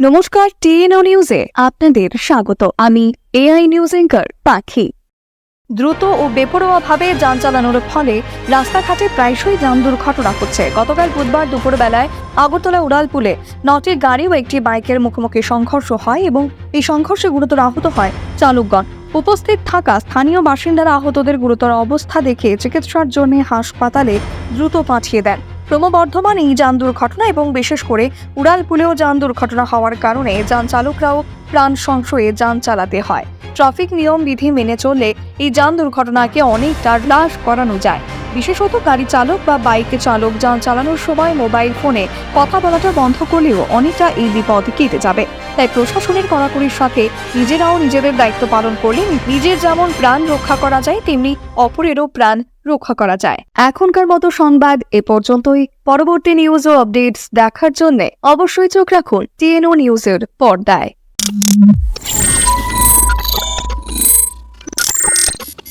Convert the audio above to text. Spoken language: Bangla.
নমস্কার টিএনও নিউজে আপনাদের স্বাগত। আমি এআই নিউজ এঙ্কার পাখি। দ্রুত ও বেপরোয়াভাবে যান চালানোর ফলে রাস্তাঘাটে প্রায়শই যান দুর্ঘটনা হচ্ছে। গতকাল বুধবার দুপুরবেলায় আগরতলা উড়ালপুলে নটি গাড়ি ও একটি বাইকের মুখোমুখি সংঘর্ষ হয় এবং এই সংঘর্ষে গুরুতর আহত হয় চালকগণ। উপস্থিত থাকা স্থানীয় বাসিন্দারা আহতদের গুরুতর অবস্থা দেখে চিকিৎসার জন্য হাসপাতালে দ্রুত পাঠিয়ে দেন। ক্রমবর্ধমান এই যান দুর্ঘটনা এবং বিশেষ করে উড়ালপুলেও যান দুর্ঘটনা হওয়ার কারণে যান চালকরাও প্রাণ সংশয়ে যান চালাতে হয়। ট্রাফিক নিয়ম বিধি মেনে চললে এই যান দুর্ঘটনাকে অনেকটা হ্রাস করানো যায়। বিশেষত গাড়ি চালক বা বাইকে চালক যান চালানোর সময় মোবাইল ফোনে কথা বলাটা বন্ধ করলেও অনেকটা এই বিপদ কেটে যাবে। তাই প্রশাসনের কড়াকড়ির সাথে নিজেরাও নিজেদের দায়িত্ব পালন করলে নিজের যেমন প্রাণ রক্ষা করা যায়, তেমনি অপরেরও প্রাণ রক্ষা করা যায়। এখনকার মতো সংবাদ এ পর্যন্তই। পরবর্তী নিউজ ও আপডেটস দেখার জন্য অবশ্যই চোখ রাখুন টিএনও নিউজের পর্দায়।